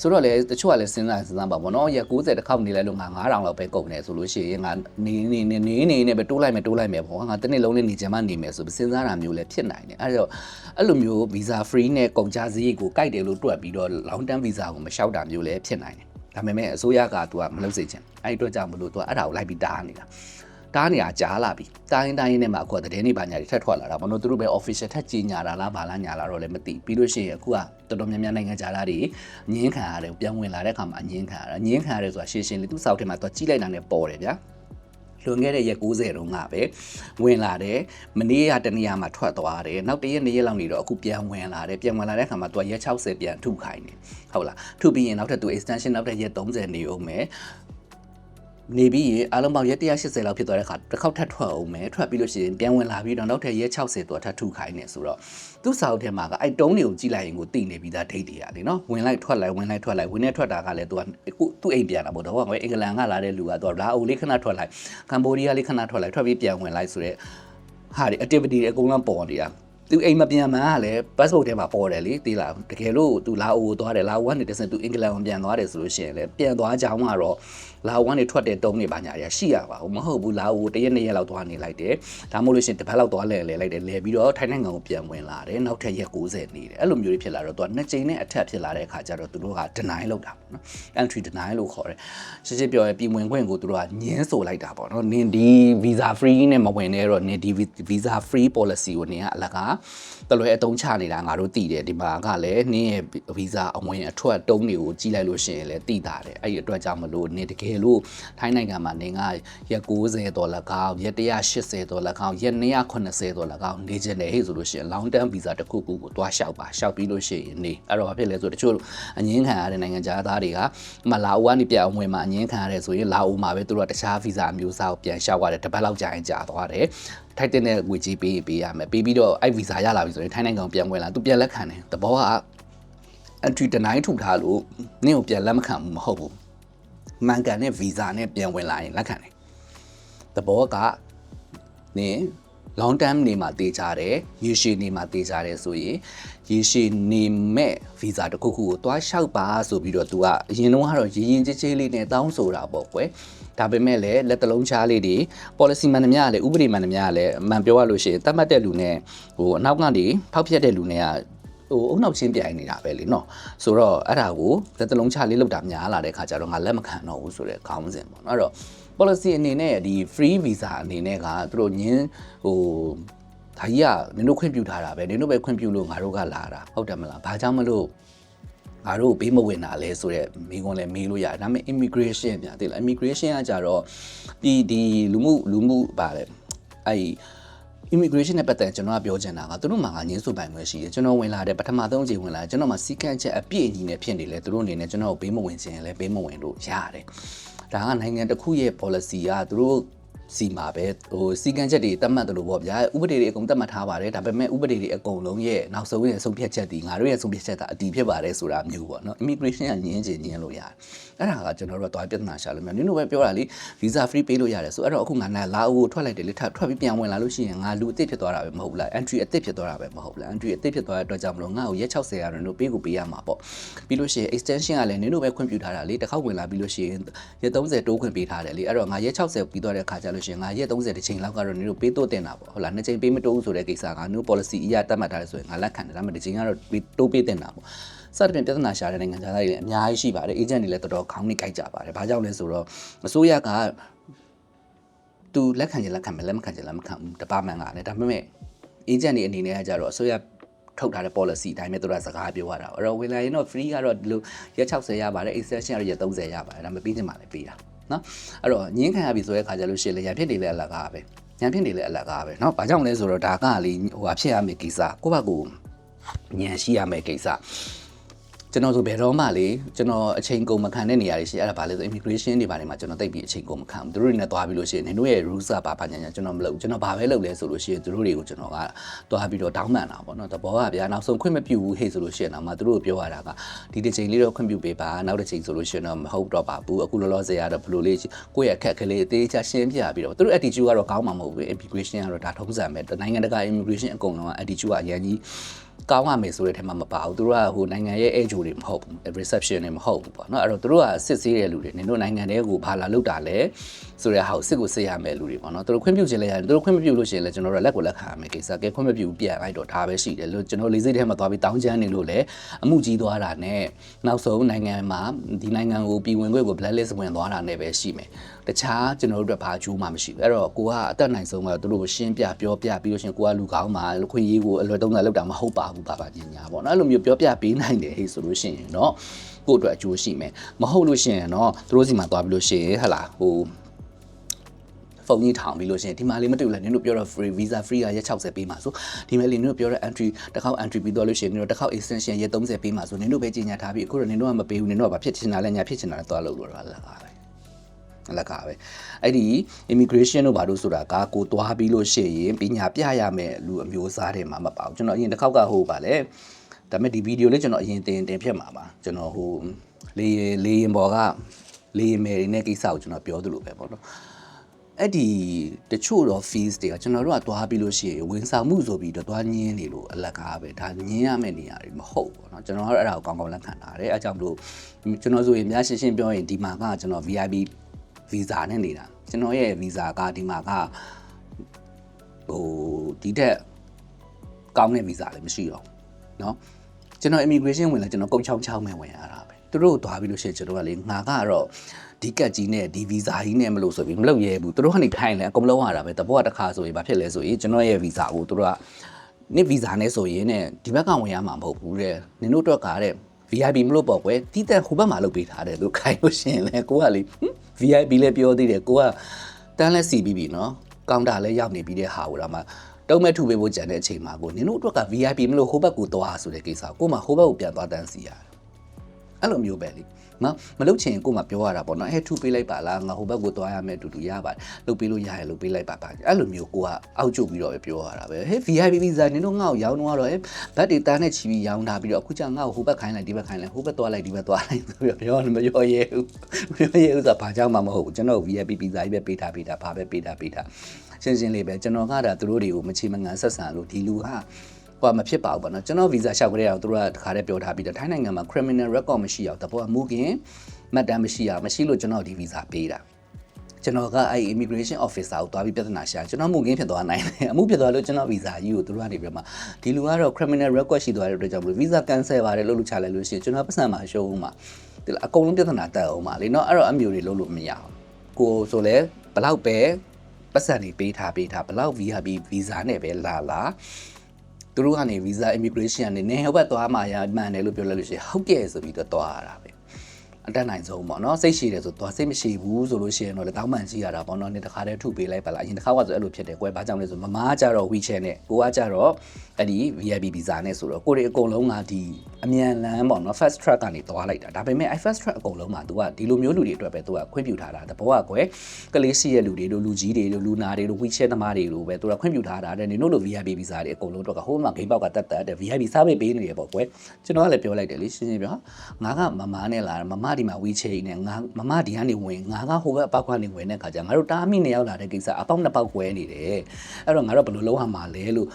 ဆိုတော့လေတချို့ကလည်းစဉ်းစားစဉ်းစားပါပေါ့နော်ရက်90တစ်ခေါက်နေလဲလို့ငါ9000လောက်ပဲကုန်တယ်ဆိုလို့ရှိရင်ငါနေနေနေနေနေနေပဲတိုးလိုက်မယ်တိုးလိုက်မယ်ပေါ့ငါတစ်နှစ်လုံးနဲ့နေချင်မှနေမယ်ဆိုပြီးစဉ်းစားတာမျိုးလည်းဖြစ်နိုင်တယ်အဲ့တော့အဲ့လိုမျိုး visa free နဲ့ကုန်ကြစရိတ်ကိုကြိုက်တယ်လို့တွက်ပြီးတော့ long term visa ကိုမလျှောက်တာမျိုးလည်းဖြစ်နိုင်တယ်ဒါပေမဲ့အစိုးရက तू ကမလုပ်စေချင်အဲ့ဒီအတွက်ကြောင့်မလို့ तू ကအဲ့ဒါကိုလိုက်ပြီးတားနေတာတားနေတာကြားလာပြီတိုင်းရင်တိုင်းရင်နဲ့မှအခုကသတင်းတွေပါညာတွေထက်ထွက်လာတာဘာလို့သူတို့ပဲ official ထက်ကြီးညာတာလားဘာလားညာလားတော့လည်းမသိပြီးလို့ရှိရင်အခုကတော်တော်များများနိုင်ငံခြားသားတွေငင်းခံရတယ်ပြန်ဝင်လာတဲ့အခါမှာငင်းခံရတာငင်းခံရတယ်ဆိုတာရှင်းရှင်းလေးသူ့စောက်ထဲမှာသူကြီးလိုက်တာနဲ့ပေါ်တယ်ဗျာ လွန်ခဲ့တဲ့ရက်90တုန်းကပဲဝင်လာတယ်မနေ့ကတနေ့မှထွက်သွားတယ်နောက်တရက်နေ့ရက်လောက်နေတော့အခုပြန်ဝင်လာတယ်ပြန်ဝင်လာတဲ့အခါမှာသူကရက်60ပြန်ထုခိုင်းတယ်ဟုတ်လားထုပြီးရင်နောက်ထပ်သူ extension နောက်ထပ်ရက်30နေအောင်မယ် နေပြီးရင်အားလုံးပေါင်းရက်180လောက်ဖြစ်သွားတဲ့အခါတစ်ခေါက်ထပ်ထွက်အောင်မယ်ထွက်ပြီးလို့ရှိရင်ပြန်ဝင်လာပြီးတော့နောက်ထပ်ရက်60တော့ထပ်ထုခိုင်းနေဆိုတော့သူ့စာအုပ်ထဲမှာကအဲ့တုံးတွေကိုကြည့်လိုက်ရင်ကိုသိနေပြီးသားဒိတ်တွေရတယ်နော်ဝင်လိုက်ထွက်လိုက်ဝင်လိုက်ထွက်လိုက်ဝင်နေထွက်တာကလည်းသူကအခုသူ့အိမ်ပြန်လာပေါ့တော့ဟောအင်္ဂလန်ကလာတဲ့လူကသူကလာအိုလေးခဏထွက်လိုက်ကမ်ဘောဒီးယားလေးခဏထွက်လိုက်ထွက်ပြီးပြန်ဝင်လိုက်ဆိုတော့ဟာဒီ activity တွေအကုန်လုံးပေါ်နေတာ သူအိမ်မပြန်မှန်းကလည်း passport ထဲမှာပေါ်တယ်လေသိလားတကယ်လို့သူလာအိုကိုသွားတယ်လာအိုကနေတဆင်သူအင်္ဂလန်ကိုပြန်သွားတယ်ဆိုလို့ရှိရင်လည်းပြန်သွားကြောင်းကတော့လာအိုကနေထွက်တဲ့တုံးတွေပါညာရရှိရပါဘူးမဟုတ်ဘူးလာအိုတရက်နှစ်ရက်လောက်သွားနေလိုက်တယ်ဒါမှမဟုတ်လို့ရှိရင်တစ်ပတ်လောက်သွားလဲလဲလိုက်တယ်လဲပြီးတော့ထိုင်းနိုင်ငံကိုပြန်ဝင်လာတယ်နောက်ထပ်ရက်90နေတယ်အဲ့လိုမျိုးတွေဖြစ်လာတော့သူကနှစ်ကြိမ်နဲ့အထက်ဖြစ်လာတဲ့အခါကျတော့သူတို့က deny လုပ်တာပေါ့နော် entry deny လို့ခေါ်တယ်ရှင်းရှင်းပြောရင်ပြည်ဝင်ခွင့်ကိုသူတို့ကညင်းဆိုလိုက်တာပေါ့နော်နင်ဒီ visa free နဲ့မဝင်နဲ့တော့နင်ဒီ visa free policy ကိုနင်ကအလကားတလွဲအတုံးချနေတာငါတို့သိတယ်ဒီမှာကလည်းနင်းရဲ့ visa အဝင်အထွက်တုံးတွေကိုကြီးလိုက်လို့ရှိရင်လည်းသိတာတယ်အဲ့ဒီအတွက်ကြောင့်မလို့နင်တကယ်လို့ထိုင်းနိုင်ငံမှာနင်ကရက်90ဒေါ်လာကောင်းရက်180ဒေါ်လာကောင်းရက်280ဒေါ်လာကောင်းနေချင်တယ်ဟဲ့ဆိုလို့ရှိရင် long term visa တစ်ခုခုကိုတွားလျှောက်ပါလျှောက်ပြီးလို့ရှိရင်နေအဲ့တော့ဘာဖြစ်လဲဆိုတချို့အငင်းခံရတဲ့နိုင်ငံသားတွေကမလာအိုကနေပြန်ဝင်မှာအငင်းခံရတဲ့ဆိုရင်လာအိုမှာပဲသူတို့ကတခြား visa အမျိုးအစားကိုပြန်လျှောက်ရတယ်တစ်ပတ်လောက်ကြာရင်ကြာသွားတယ်ထိုက်တဲ့ငွေကြီးပေးပေးရမယ်ပေးပြီးတော့အဲ့ visa ရလာပြီဆိုရင်ထိုင်းနိုင်ငံကိုပြန်ဝင်လာသူပြန်လက်ခံတယ်တဘောက entry deny ထုတ်ထားလို့နင့်ကိုပြန်လက်မခံဘူးမဟုတ်ဘူးမှန်ကန်တဲ့ visa နဲ့ပြန်ဝင်လာရင်လက်ခံတယ်တဘောကနင် long term နေမှာတေးကြတယ်ရေရှည်နေမှာတေးကြတယ်ဆိုရင်ရေရှည်နေမဲ့ visa တစ်ခုခုကိုတွားလျှောက်ပါဆိုပြီးတော့ तू ကအရင်တော့ကတော့ရင်းရင်ကြည်ကြည်လေးနဲ့တောင်းဆိုတာပေါ့ကွယ် ဒါပေမဲ့လည်းလက်တလုံးချားလေးတွေ policy မှန်သမျှကလည်းဥပဒေမှန်သမျှကလည်းအမှန်ပြောရလို့ရှိရင်တတ်မှတ်တဲ့လူနဲ့ဟိုအနောက်ကနေဖောက်ဖျက်တဲ့လူနဲ့ကဟိုအုံနောက်ချင်းပြိုင်နေတာပဲလေနော်ဆိုတော့အဲ့ဒါကိုလက်တလုံးချလေးလောက်တာများလာတဲ့ခါကျတော့ငါလက်မခံတော့ဘူးဆိုတဲ့ခေါင်းစဉ်ပေါ့နော်အဲ့တော့ policy အနေနဲ့ဒီ free visa အနေနဲ့ကသူတို့ညင်းဟိုဒါကြီးကနင်တို့ခွင့်ပြုထားတာပဲနင်တို့ပဲခွင့်ပြုလို့ငါတို့ကလာတာဟုတ်တယ်မလားဘာကြောင့်မလို့ ငါတို့ဘေးမဝင်တာလဲဆိုတော့မိကွန်လည်းမေးလို့ရတယ်ဒါပေမဲ့ immigration ပြသိလား immigration ကကြတော့ဒီဒီလူမှုလူမှုပါလေအဲ့ immigration နဲ့ပတ်သက်ကျွန်တော်ကပြောချင်တာကသူတို့မှာငါငင်းဆိုပိုင်ခွင့်ရှိတယ်ကျွန်တော်ဝင်လာတဲ့ပထမဆုံးအချိန်ဝင်လာကျွန်တော်မှာစီကန့်ချက်အပြည့်အညီနဲ့ဖြစ်နေလဲသူတို့အနေနဲ့ကျွန်တော်ကိုဘေးမဝင်ခြင်းလဲဘေးမဝင်လို့ရတယ်ဒါကနိုင်ငံတစ်ခုရဲ့ policy ကသူတို့ စီမှာပဲဟိုစီကံချက်တွေတတ်မှတ်တယ်လို့ပေါ့ဗျာဥပဒေတွေအကုန်တတ်မှတ်ထားပါတယ်ဒါပေမဲ့ဥပဒေတွေအကုန်လုံးရဲ့နောက်ဆုံးရဲ့ဆုံးဖြတ်ချက်တွေငါတို့ရဲ့ဆုံးဖြတ်ချက်ကအတီးဖြစ်ပါတယ်ဆိုတာမျိုးပေါ့နော် immigration ကညင်းချင်ညင်းလို့ရတယ်အဲ့ဒါကကျွန်တော်တို့ကသွားပြဿနာရှာလို့မြန်နင်တို့ပဲပြောတာလေ visa free ပေးလို့ရတယ်ဆိုအဲ့တော့အခုငါနာလာအိုကိုထွက်လိုက်တယ်လေထွက်ထွက်ပြီးပြန်ဝင်လာလို့ရှိရင်ငါလူအစ်စ်ဖြစ်သွားတာပဲမဟုတ်ဘူးလား entry အစ်စ်ဖြစ်သွားတာပဲမဟုတ်ဘူးလား entry အစ်စ်ဖြစ်သွားတဲ့အတွက်ကြောင့်မလို့ငါ့ကိုရက်60ရရင်တို့ပေးကိုပေးရမှာပေါ့ပြီးလို့ရှိရင် extension ကလည်းနင်တို့ပဲခွင့်ပြုထားတာလေတစ်ခေါက်ဝင်လာပြီးလို့ရှိရင်ရက်30တိုးခွင့်ပေးထားတယ်လေအဲ့တော့ငါရက်60ပြီးသွားတဲ့ခါကျလို့ရှိရင်ငါရက်30တစ်ချိန်လောက်ကတော့နင်တို့ပေးတော့တင်တာပေါ့ဟုတ်လားနှစ်ချိန်ပေးမတိုးဘူးဆိုတဲ့ကိစ္စကနင်တို့ policy အရတတ်မှတ်ထားတယ်ဆိုရင်ငါလက်ခံတယ်ဒါပေမဲ့တစ်ချိန်ကတော့တိုးပေးတင်တာပေါ့စသဖြင့်ပြဿနာရှာတဲ့နိုင်ငံသားတွေလည်းအများကြီးရှိပါတယ်အေဂျင့်တွေလည်းတော်တော်ခေါင်းနေကြိုက်ကြပါတယ်ဘာကြောင့်လဲဆိုတော့အစိုးရကသူလက်ခံရင်လက်ခံမယ်လက်မခံရင်လက်မခံဘူးတပါမန်ကလည်းဒါပေမဲ့အေဂျင့်တွေအနေနဲ့ကကြတော့အစိုးရထုတ်ထားတဲ့ policy အတိုင်းပဲသူတို့ကစကားပြောရတာ။အဲ့တော့ဝင်လာရင်တော့ free ကတော့ဒီလိုရက်60ရပါတယ် extension ကတော့ရက်30ရပါတယ်ဒါပေမဲ့ပြီးချင်မှလည်းပေးတာ နော်အဲ့တော့ညင်းခံရပြီဆိုတဲ့ခါကျလို့ရှိရင်လည်းရံဖြစ်နေလဲအလကားပဲညံဖြစ်နေလဲအလကားပဲနော်ဘာကြောင့်လဲဆိုတော့ဒါကလေဟိုဟာဖြစ်ရမယ့်ကိစ္စကိုယ့်ဘက်ကိုညံရှိရမယ့်ကိစ္စ ကျွန်တော်ဆိုဘယ်တော့မှလေကျွန်တော်အချိန်ကုန်မခံတဲ့နေရာတွေရှိအဲ့ဒါဘာလဲဆို immigration တွေဘာတွေမှာကျွန်တော်တိတ်ပြီးအချိန်ကုန်မခံဘူးသူတို့တွေနဲ့သွားပြီးလို့ရှိရင်နင်တို့ရဲ့ rules ကဘာဘာညာညာကျွန်တော်မလုပ်ဘူးကျွန်တော်ဘာပဲလုပ်လဲဆိုလို့ရှိရင်သူတို့တွေကိုကျွန်တော်ကသွားပြီးတော့တောင်းပန်တာပေါ့နော်သဘောကဗျာနောက်ဆုံးခွင့်မပြုဘူးဟေ့ဆိုလို့ရှိရင်တော့မှသူတို့ပြောရတာကဒီတစ်ချိန်လေးတော့ခွင့်ပြုပေးပါနောက်တစ်ချိန်ဆိုလို့ရှိရင်တော့မဟုတ်တော့ပါဘူးအခုလောလောဆယ်ကတော့ဘယ်လိုလေးကိုယ့်ရဲ့အခက်အခဲလေးအသေးချာရှင်းပြပြီးတော့သူတို့ attitude ကတော့ကောင်းမှာမဟုတ်ဘူး immigration ကတော့ဒါထုံးစံပဲနိုင်ငံတကာ immigration အကုန်လုံးက attitude ကအရင်ကြီး ကောင်းရမယ်ဆိုတဲ့ထဲမှာမပါဘူးသူတို့ကဟိုနိုင်ငံရဲ့ age တွေမဟုတ်ဘူး reception တွေမဟုတ်ဘူးပေါ့နော်အဲ့တော့သူတို့ကစစ်ဆေးတဲ့လူတွေနင်တို့နိုင်ငံတွေကိုဘာလာလုပ်တာလဲဆိုတဲ့ဟာကိုစစ်ကိုစစ်ရမယ်လူတွေပေါ့နော်သူတို့ခွင့်ပြုခြင်းလဲရတယ်သူတို့ခွင့်မပြုလို့ရှိရင်လည်းကျွန်တော်တို့လက်ကိုလက်ခံရမယ်ကိစ္စကဲခွင့်မပြုပြန်လိုက်တော့ဒါပဲရှိတယ်လို့ကျွန်တော်လေးစိတ်ထဲမှာသွားပြီးတောင်းချမ်းနေလို့လည်းအမှုကြီးသွားတာနဲ့နောက်ဆုံးနိုင်ငံမှာဒီနိုင်ငံကိုပြည်ဝင်ခွင့်ကို blacklist ဝင်သွားတာနဲ့ပဲရှိမယ် တခြားကျွန်တော်တို့အတွက်ဘာအကျိုးမှမရှိဘူးအဲ့တော့ကိုကအသက်နိုင်ဆုံးမှာသူတို့ကိုရှင်းပြပြောပြပြီးလို့ရှင်ကိုကလူကောင်းမှာခွင့်ရေးကိုအလွယ်သုံးစားလောက်တာမဟုတ်ပါဘူးပါပါညာညာပေါ့နော်အဲ့လိုမျိုးပြောပြပေးနိုင်တယ်ဟေ့ဆိုလို့ရှိရင်တော့ကို့အတွက်အကျိုးရှိမယ်မဟုတ်လို့ရှိရင်တော့သူတို့စီမှာသွားပြီးလို့ရှိရင်ဟလာဟိုဖုန်းကြီးထောင်ပြီးလို့ရှိရင်ဒီမှာလေးမတူလဲနင်တို့ပြောတော့ free visa free ကရက်60ပေးမှာဆိုဒီမှာလေးနင်တို့ပြောတော့ entry တစ်ခေါက် entry ပြီးတော့လို့ရှိရင်နင်တို့တစ်ခေါက် extension ရက်30ပေးမှာဆိုနင်တို့ပဲကြီးညာထားပြီးအခုတော့နင်တို့ကမပေးဘူးနင်တို့ကဘာဖြစ်ချင်တာလဲညာဖြစ်ချင်တာလဲသွားလို့လို့ရလား ပါပဲလက်ကပဲအဲ့ဒီ immigration တို့ဘာလို့ဆိုတာကကိုသွားပြီးလို့ရှိရင်ပညာပြရမယ်လူအမျိုးအစားတွေမှာမပါဘူးကျွန်တော်အရင်တစ်ခေါက်ကဟိုပါလေဒါပေမဲ့ဒီဗီဒီယိုလေးကျွန်တော်အရင်တင်တင်ဖြစ်မှာပါကျွန်တော်ဟိုလေရင်လေရင်ပေါ်ကလေရင်မယ်တွေနဲ့ကိစ္စကိုကျွန်တော်ပြောသလိုပဲပေါ့နော်အဲ့ဒီတချို့တော့ fees တွေကကျွန်တော်တို့ကသွားပြီးလို့ရှိရင်ဝန်ဆောင်မှုဆိုပြီးတော့သွားညင်းနေလို့အလကားပဲဒါညင်းရမယ့်နေရာတွေမဟုတ်ဘူးเนาะကျွန်တော်ကတော့အဲ့ဒါကိုကောင်းကောင်းလက်ခံထားတယ်အဲအကြောင်းမလို့ကျွန်တော်ဆိုရင်များရှင်းရှင်းပြောရင်ဒီမှာကကျွန်တော် VIP visa နဲ့နေတာကျွန်တော်ရဲ့ visa ကဒီမှာကဟိုဒီတက်ကောင်းတဲ့ visa လည်းမရှိတော့ဘူးเนาะကျွန်တော် immigration ဝင်လာကျွန်တော်ကုန်းချောင်းချောင်းပဲဝင်ရတာပဲသူတို့သွားပြီးလို့ရှိရင်ကျွန်တော်ကလေငါကတော့ဒီကတ်ကြီးနဲ့ဒီဗီဇာကြီးနဲ့မလို့ဆိုပြီးမလုပ်ရဲဘူးသူတို့ကနေထိုင်လဲအကုန်လုံးရတာပဲတဘောကတစ်ခါဆိုရင်ဘာဖြစ်လဲဆိုရင်ကျွန်တော်ရဲ့ဗီဇာကိုသူတို့ကနေ့ဗီဇာနဲ့ဆိုရင်ねဒီဘက်ကဝင်ရမှာမဟုတ်ဘူးတဲ့နင်တို့အတွက်ကတဲ့ VIP မလို့ပေါ့ကွယ်တီးတက်ဟိုဘက်မှာလုပ်ပေးထားတယ်လို့ခိုင်းလို့ရှိရင်လဲကိုကလေ VIP လည်းပြောသေးတယ်ကိုကတန်းလက်စီပြီးပြီနော်ကောင်တာလည်းရောက်နေပြီးတဲ့ဟာကိုတော့မှတုံးမဲ့ထုပေးဖို့ကြံတဲ့အချိန်မှာကိုနင်တို့အတွက်က VIP မလို့ဟိုဘက်ကိုသွားဆိုတဲ့ကိစ္စကိုမှဟိုဘက်ကိုပြန်သွားတန်းစီရတယ်အဲ့လိုမျိုးပဲလေ နော်မလုပ်ချင်ကိုမှပြောရတာပေါ့နော်အဲထုပေးလိုက်ပါလားငါဟိုဘက်ကိုသွားရမယ်တူတူရပါတယ်လုပ်ပေးလို့ရရလုပ်ပေးလိုက်ပါပါအဲ့လိုမျိုးကိုကအောက်ကျုပ်ပြီးတော့ပဲပြောရတာပဲဟဲ့ VIP visa နင်တို့ငါ့ကိုရောင်းတော့တော့အဲဘတ်တွေတန်းနဲ့ချီပြီးရောင်းတာပြီးတော့အခုကျငါ့ကိုဟိုဘက်ခိုင်းလိုက်ဒီဘက်ခိုင်းလိုက်ဟိုဘက်သွားလိုက်ဒီဘက်သွားလိုက်ဆိုပြီးပြောမပြောရဲဘူးမပြောရဲဘူးဆိုတာဘာကြောင့်မှမဟုတ်ဘူးကျွန်တော် VIP visa ကြီးပဲပေးထားပေးထားဘာပဲပေးထားပေးထားရှင်းရှင်းလေးပဲကျွန်တော်ကဒါသူတို့တွေကိုမချေမငန်ဆက်ဆံလို့ဒီလူဟာ ဟိုမဖြစ်ပါဘူးပေါ့နော်ကျွန်တော်ဗီဇာလျှောက်ကြတဲ့အောင်သူတို့ကတခါတည်းပြောထားပြီးတော့ထိုင်းနိုင်ငံမှာ criminal record မရှိအောင်တဘောကမူခင်မှတ်တမ်းမရှိအောင်မရှိလို့ကျွန်တော်ဒီဗီဇာပေးတာကျွန်တော်ကအဲ့ immigration officer ကိုသွားပြီးပြဿနာရှာကျွန်တော်မှုခင်းဖြစ်သွားနိုင်တယ်အမှုဖြစ်သွားလို့ကျွန်တော်ဗီဇာကြီးကိုသူတို့ကနေပြီးမှဒီလူကတော့ criminal record ရှိသွားတဲ့အတွက်ကြောင့်မလို့ visa cancel ပါတယ်လို့လူချလိုက်လို့ရှိရင်ကျွန်တော်ပတ်စံမှာရှုံးအောင်ပါဒီအကုန်လုံးပြဿနာတက်အောင်ပါလေနော်အဲ့တော့အမျိုးတွေလုံးလို့မရအောင်ကိုဆိုလဲဘလောက်ပဲပတ်စံတွေပေးထားပေးထားဘလောက် VIP visa နဲ့ပဲလာလာ သူတို့ကနေ visa immigration ကနေနေဟိုဘက်သွားမှရမှန်တယ်လို့ပြောလိုက်လို့ရှိရင်ဟုတ်ကဲ့ဆိုပြီးတော့သွားရတာပဲ အတက်နိုင်ဆုံးပေါ့နော်စိတ်ရှိတယ်ဆိုသွားစိတ်မရှိဘူးဆိုလို့ရှိရင်တော့လည်းတောင်းပန်ကြည့်ရတာပေါ့နော်နေ့တစ်ခါတည်းထုပေးလိုက်ပါလားအရင်တစ်ခါကဆိုအဲ့လိုဖြစ်တယ်ကွယ်ဘာကြောင့်လဲဆိုမမားကြတော့ WeChat နဲ့ကိုကကြတော့အဲ့ဒီ VIP visa နဲ့ဆိုတော့ကိုတွေအကုန်လုံးကဒီအမြန်လမ်းပေါ့နော် fast track ကနေသွားလိုက်တာဒါပေမဲ့အဲ့ fast track အကုန်လုံးမှာ तू ကဒီလိုမျိုးလူတွေအတွက်ပဲ तू ကခွင့်ပြုထားတာတဘောကကွယ်ကလေးရှိရဲ့လူတွေတို့လူကြီးတွေတို့လူနာတွေတို့ WeChat သမားတွေတို့ပဲ तू ကခွင့်ပြုထားတာတဲ့နင်တို့လို VIP visa တွေအကုန်လုံးတော့ကဟိုမှာဂိမ်းပေါက်ကတက်တက်တဲ့ VIP service ပေးနေရပေါ့ကွယ်ကျွန်တော်ကလည်းပြောလိုက်တယ်လေရှင်းရှင်းပြောငါကမမားနဲ့လာမမ ဒီမှာ WeChat နဲ့ငါမမဒီကနေဝင်ငါကဟိုဘက်အပေါက်ကနေဝင်တဲ့ခါကျငါတို့တားမိနေရောက်လာတဲ့ကိစ္စအပေါက်နှစ်ပေါက်ကွဲနေတယ်အဲ့တော့ငါတို့ဘယ်လိုလုပ်ရမှာလဲလို့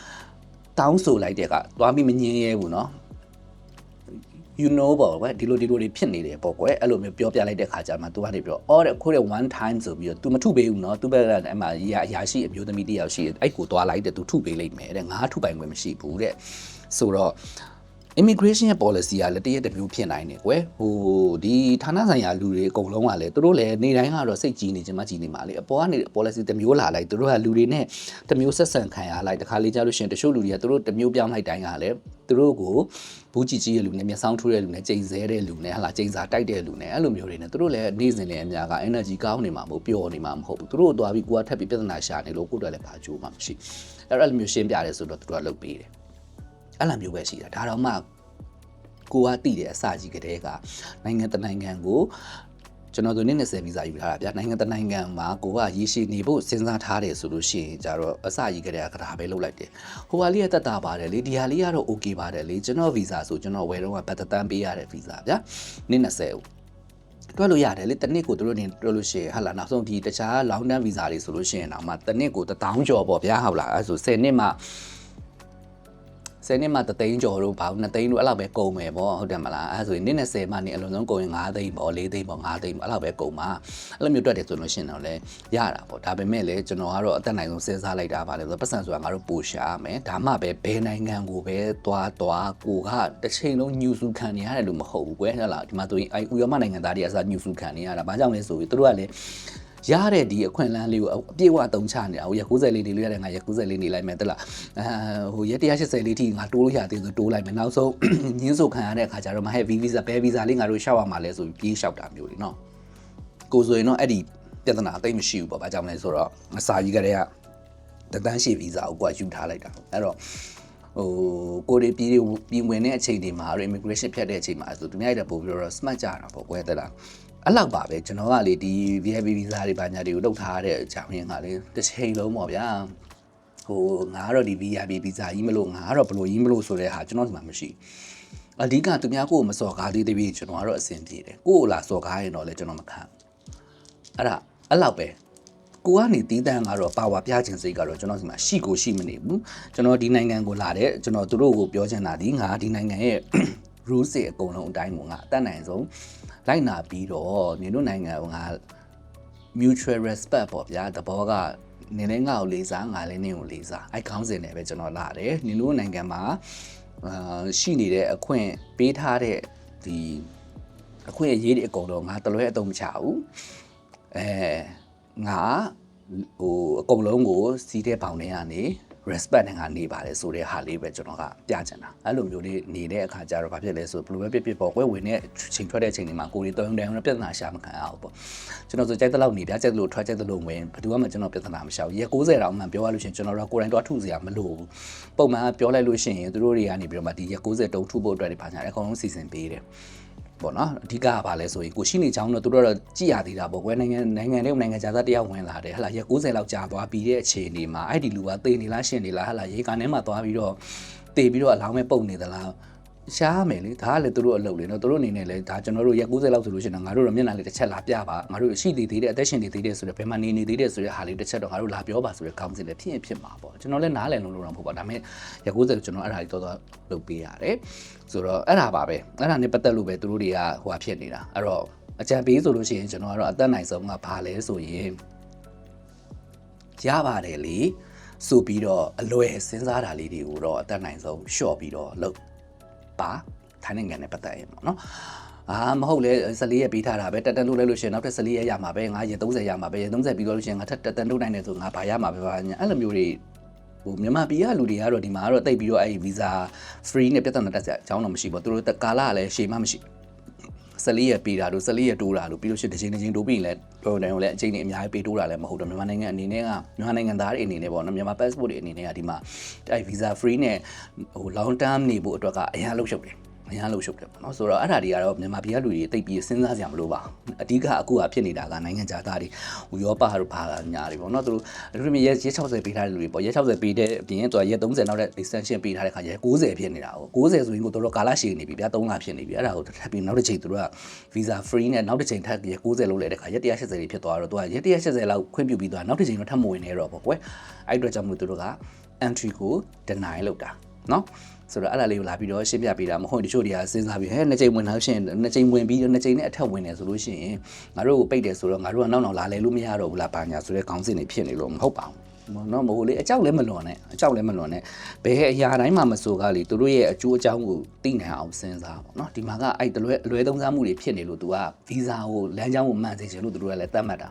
တောင်းဆိုလိုက်တဲ့ကသွားပြီးမငင်းရဲဘူးเนาะ you know ပေါ့ကွယ်ဒီလိုဒီလိုတွေဖြစ်နေတယ်ပေါ့ကွယ်အဲ့လိုမျိုးပြောပြလိုက်တဲ့ခါကျမှ तू ကနေပြော all တဲ့ခုတဲ့ one time ဆိုပြီးတော့ तू မထုပေးဘူးเนาะ तू ဘက်ကအဲ့မှာရာရာရှိအမျိုးသမီးတစ်ယောက်ရှိတယ်အဲ့ကိုသွားလိုက်တဲ့ तू ထုပေးလိုက်မယ်တဲ့ငါထုပိုင်ခွင့်မရှိဘူးတဲ့ဆိုတော့ immigration ရဲ့ policy ကလည်းတရက်တစ်မျိုးဖြစ်နိုင်တယ်ကွယ်ဟိုဒီဌာနဆိုင်ရာလူတွေအကုန်လုံးကလည်းသူတို့လည်းနေတိုင်းကတော့စိတ်ကြီးနေချင်မှကြီးနေမှာလေအပေါ်ကနေ policy တစ်မျိုးလာလိုက်သူတို့ကလူတွေနဲ့တစ်မျိုးဆက်ဆံခံရလိုက်တခါလေးကြားလို့ရှိရင်တချို့လူတွေကသူတို့တစ်မျိုးပြောင်းလိုက်တိုင်းကလည်းသူတို့ကိုဘူးကြီးကြီးရဲ့လူနဲ့မျက်စောင်းထိုးတဲ့လူနဲ့ချိန်ဆဲတဲ့လူနဲ့ဟလာချိန်စာတိုက်တဲ့လူနဲ့အဲ့လိုမျိုးတွေနဲ့သူတို့လည်းနေ့စဉ်လည်းအများက energy ကောင်းနေမှာမဟုတ်ပျော်နေမှာမဟုတ်ဘူးသူတို့သွားပြီးကိုကထပ်ပြီးပြဿနာရှာနေလို့ကိုယ်တို့လည်းဘာကြိုးမှမရှိအဲ့လိုမျိုးရှင်းပြတယ်ဆိုတော့သူတို့ကလုပ်ပေးတယ် အဲ့လိုမျိုးပဲရှိတာဒါတော့မှကိုကတည်တယ်အစကြီးကတည်းကနိုင်ငံတစ်နိုင်ငံကိုကျွန်တော်တို့နေ့20ဗီဇာယူထားတာဗျာနိုင်ငံတစ်နိုင်ငံမှာကိုကရေရှည်နေဖို့စဉ်းစားထားတယ်ဆိုလို့ရှိရင်ကြတော့အစကြီးကတည်းကကတာပဲလုပ်လိုက်တယ်ဟိုဟာလေးကတက်တာပါတယ်လေဒီဟာလေးကတော့ okay ပါတယ်လေကျွန်တော်ဗီဇာဆိုကျွန်တော်ဝယ်တော့ဘတ်တတန်းပေးရတဲ့ဗီဇာဗျာနေ့20ကိုတွက်လို့ရတယ်လေတစ်နှစ်ကိုတို့နေတွက်လို့ရှိရင်ဟာလာနောက်ဆုံးဒီတခြား long term visa တွေဆိုလို့ရှိရင်တော့မှတစ်နှစ်ကို1000ကျော်ပေါ့ဗျာဟုတ်လားအဲဆို10နှစ်မှ 10နှစ်မှ3သိန်းကျော်တို့ဘာလို့2သိန်းတို့အဲ့လောက်ပဲကုန်မယ်ပေါ့ဟုတ်တယ်မလားအဲဆိုရင်နှစ်20မှနေအလုံးစုံကုန်ရင်5သိန်းပေါ့4သိန်းပေါ့5သိန်းပေါ့အဲ့လောက်ပဲကုန်မှာအဲ့လိုမျိုးတွက်တယ်ဆိုလို့ရှိရင်တော့လေရတာပေါ့ဒါပေမဲ့လေကျွန်တော်ကတော့အသက်နိုင်ဆုံးစဉ်းစားလိုက်တာပါလေဆိုတော့ပတ်စံဆိုတာငါတို့ပိုရှာရမယ်ဒါမှပဲဘယ်နိုင်ငံကိုပဲသွားသွားကိုကတစ်ချိန်လုံးညူစုခံနေရတယ်လို့မဟုတ်ဘူးကွယ်ဟုတ်လားဒီမှာဆိုရင်အဲဥရောပနိုင်ငံသားတွေအစားညူစုခံနေရတာဘာကြောင့်လဲဆိုပြီးသူတို့ကလည်း ရတဲ့ဒီအခွင့်အလမ်းလေးကိုအပြည့်အဝတုံချနေတာဟိုရ90လေးနေလို့ရတယ်ငါရ90လေးနေလိုက်မယ်တလားအဲဟိုရ180လေးထိငါတိုးလို့ရသေးဆိုတိုးလိုက်မယ်နောက်ဆုံးညင်းဆိုခံရတဲ့အခါကျတော့မဟဲ့ဗီဗီဇာဘဲဗီဇာလေးငါတို့ရှောက်ရမှာလဲဆိုပြီးပြေးလျှောက်တာမျိုးလေးနော်ကိုဆိုရင်တော့အဲ့ဒီပြဿနာအသိမရှိဘူးပေါ့ဘာကြောင့်လဲဆိုတော့အစာကြီးကတည်းကတန်းရှိဗီဇာကိုကယူထားလိုက်တာအဲ့တော့ဟိုကိုရီပြည်ပြည်ဝင်တဲ့အချိန်တွေမှာ immigration ဖြတ်တဲ့အချိန်မှာဆိုသူများရတဲ့ပို့ပြီးတော့ smart ကြတာပေါ့ကွယ်တဲ့လား အဲ့လောက်ပါပဲကျွန်တော်ကလေဒီ VIP visa တွေဘာညာတွေကိုလုပ်ထားတဲ့အကြောင်းရင်းကလေတစ်ချိန်လုံးပေါ့ဗျာဟိုငါကတော့ဒီ VIP visa ကြီးမလို့ငါကတော့ဘလို့ကြီးမလို့ဆိုတဲ့ဟာကျွန်တော်ဒီမှာမရှိအဓိကသူများကိုမစော်ကားသေးသေးပြီးကျွန်တော်ကတော့အဆင်ပြေတယ်ကိုကိုလာစော်ကားရင်တော့လေကျွန်တော်မခံအဲ့ဒါအဲ့လောက်ပဲကိုကနေတီးတန်းကတော့ပါဝါပြခြင်းစိတ်ကတော့ကျွန်တော်ဒီမှာရှိကိုရှိမနေဘူးကျွန်တော်ဒီနိုင်ငံကိုလာတဲ့ကျွန်တော်တို့ကိုပြောချင်တာဒီငါဒီနိုင်ငံရဲ့ rules တွေအကုန်လုံးအတိုင်းကိုငါအတတ်နိုင်ဆုံး လိုက်နာပြီးတော့နေတို့နိုင်ငံကငါ mutual respect ပေါ့ဗျာတဘောကနင်းလည်းငါ့ကိုလေးစားငါလည်းနင်းကိုလေးစားအဲ့ခေါင်းစဉ်နဲ့ပဲကျွန်တော်လာတယ်နင်တို့နိုင်ငံမှာအာရှိနေတဲ့အခွင့်ပေးထားတဲ့ဒီအခွင့်အရေးတွေအကုန်လုံးငါတလွဲအတုံးမချဘူးအဲငါဟိုအကုန်လုံးကိုစီးတဲ့ပေါင်ထဲကနေ respect နဲ့ကနေပါတယ်ဆိုတဲ့ဟာလေးပဲကျွန်တော်ကပြချင်တာအဲ့လိုမျိုးလေးနေတဲ့အခါကျတော့ဘာဖြစ်လဲဆိုဘယ်လိုပဲဖြစ်ဖြစ်ပေါ့ကွယ်ဝင်တဲ့ချိန်ထွက်တဲ့ချိန်တွေမှာကိုယ်တွေတုံးတုံးနဲ့ပြဿနာရှာမခံအောင်ပေါ့ကျွန်တော်ဆိုကြိုက်တဲ့လောက်နေပြကြိုက်တဲ့လို့ထွက်ကြိုက်တဲ့လို့ဝင်ဘယ်သူမှကျွန်တော်ပြဿနာမရှာဘူးရက်90တောင်မှပြောရလို့ရှိရင်ကျွန်တော်တို့ကိုယ်တိုင်တော့ထုစရာမလိုဘူးပုံမှန်ပြောလိုက်လို့ရှိရင်သူတို့တွေကနေပြီးတော့မှဒီရက်90တုံးထုဖို့အတွက်တွေပါညာအကုန်လုံးစီစဉ်ပေးတယ် ပေါ့နော်အဓိကကဘာလဲဆိုရင်ကိုရှိနေချောင်းတော့သူတို့တော့ကြည်ရသေးတာပေါ့ကွယ်နိုင်ငံနိုင်ငံလေးနိုင်ငံခြားသားတယောက်ဝင်လာတယ်ဟလာရက်90လောက်ကြာသွားပြီးတဲ့အခြေအနေမှာအဲ့ဒီလူကသေနေလားရှင်နေလားဟလာရေကန်ထဲမှာသွားပြီးတော့သေပြီးတော့အလောင်းမဲ့ပုတ်နေသလား ရှားမယ်လေဒါကလည်းသူတို့အလုပ်လေနော်သူတို့အနေနဲ့လည်းဒါကျွန်တော်တို့ရက်90လောက်ဆိုလို့ရှိရင်ငါတို့တော့မျက်နှာလေးတစ်ချက်လာပြပါငါတို့ရှိသေးသေးတဲ့အသက်ရှင်နေသေးတဲ့ဆိုတော့ဘယ်မှာနေနေသေးတဲ့ဆိုတဲ့ဟာလေးတစ်ချက်တော့ငါတို့လာပြောပါဆိုတဲ့ကောင်းစင်လည်းဖြစ်ရင်ဖြစ်မှာပေါ့ကျွန်တော်လည်းနားလည်လုံးလုံးတော့မဟုတ်ပါဒါပေမဲ့ရက်90ကျွန်တော်အဲ့ဒါလေးတော်တော်လုပ်ပေးရတယ်ဆိုတော့အဲ့ဒါပါပဲအဲ့ဒါနဲ့ပတ်သက်လို့ပဲသူတို့တွေကဟိုဟာဖြစ်နေတာအဲ့တော့အကြံပေးဆိုလို့ရှိရင်ကျွန်တော်ကတော့အသက်နိုင်ဆုံးကဘာလဲဆိုရင်ရပါတယ်လေဆိုပြီးတော့အလွယ်စဉ်းစားတာလေးတွေကိုတော့အသက်နိုင်ဆုံးရှော့ပြီးတော့လုပ် ပါထိုင်းနိုင်ငံနဲ့ပတ်သက်ရင်ပေါ့နော်အာမဟုတ်လေ14ရက်ပေးထားတာပဲတက်တန်လို့လဲလို့ရှိရင်နောက်ထပ်14ရက်ရမှာပဲငါရက်30ရမှာပဲရက်30ပြီးတော့လို့ရှိရင်ငါထပ်တက်တန်လို့နိုင်တယ်ဆိုငါဘာရမှာပဲပါညာအဲ့လိုမျိုးတွေဟိုမြန်မာပြည်ကလူတွေကတော့ဒီမှာကတော့တိတ်ပြီးတော့အဲ့ဒီ visa free နဲ့ပြဿနာတက်စရာအကြောင်းတော့မရှိဘူးသူတို့ကာလကလည်းရှေ့မှမရှိ 14ရက်ပေးတာတို့14ရက်တိုးတာတို့ပြီးလို့ရှိရင်တစ်ချိန်တစ်ချိန်တိုးပြီးရင်လည်းတော်တယ်ကိုလည်းအချိန်တွေအများကြီးပေးတိုးတာလည်းမဟုတ်တော့မြန်မာနိုင်ငံအနေနဲ့ကမြန်မာနိုင်ငံသားတွေအနေနဲ့ပေါ့နော်မြန်မာ passport တွေအနေနဲ့ကဒီမှာအဲ့ visa free နဲ့ဟို long term နေဖို့အတွက်ကအရင်လှုပ်ရှုပ်တယ် အများလို့ရှုပ်တယ်ပေါ့နော်ဆိုတော့အဲ့ဒါတွေကတော့မြန်မာပြည်ကလူတွေတိတ်ပြီးစဉ်းစားကြမလို့ပါအဓိကအခုကဖြစ်နေတာကနိုင်ငံခြားသားတွေဥရောပတို့ဘာညာတွေပေါ့နော်သူတို့အထူးသဖြင့်ရက်60ပေးထားတဲ့လူတွေပေါ့ရက်60ပေးတဲ့အပြင်သူကရက်30နောက်တဲ့ extension ပေးထားတဲ့ခါကျရက်90ဖြစ်နေတာကို90ဆိုရင်ကိုတို့ကာလရှည်နေပြီဗျာ3လဖြစ်နေပြီအဲ့ဒါကိုထပ်ပြီးနောက်တစ်ချိန်သူတို့က visa free နဲ့နောက်တစ်ချိန်ထပ်ရက်90လုပ်လိုက်တဲ့ခါရက်180တွေဖြစ်သွားတော့သူကရက်180လောက်ခွင့်ပြုပြီးသွားနောက်တစ်ချိန်တော့ထပ်မဝင်နေတော့ပေါ့ကွယ်အဲ့အတွက်ကြောင့်မို့သူတို့က entry ကို deny လုပ်တာ နော်ဆိုတော့အဲ့ဒါလေးကိုလာပြီးတော့ရှင်းပြပေးတာမဟုတ်တချို့တွေကစဉ်းစားပြီးဟဲ့နှစ်ချိန်ဝင်လာရှင်နှစ်ချိန်ဝင်ပြီးနှစ်ချိန်နဲ့အထက်ဝင်တယ်ဆိုလို့ရှိရင်ငါတို့ကိုပိတ်တယ်ဆိုတော့ငါတို့ကနောက်နောက်လာလဲလို့မရတော့ဘူးလားပါညာဆိုတဲ့ခေါင်းစဉ်တွေဖြစ်နေလို့မဟုတ်ပါဘူးနော်မဟုတ်လေအကြောက်လည်းမလွန်နဲ့အကြောက်လည်းမလွန်နဲ့ဘယ်အရာတိုင်းမှာမဆိုကလေသူတို့ရဲ့အကျိုးအကြောင်းကိုသိနိုင်အောင်စဉ်းစားပါနော်ဒီမှာကအဲ့တလွဲအလွဲသုံးစားမှုတွေဖြစ်နေလို့ तू ကဗီဇာကိုလမ်းကြောင်းကိုမှန်စေချင်လို့သူတို့ကလည်းတတ်မှတ်တာ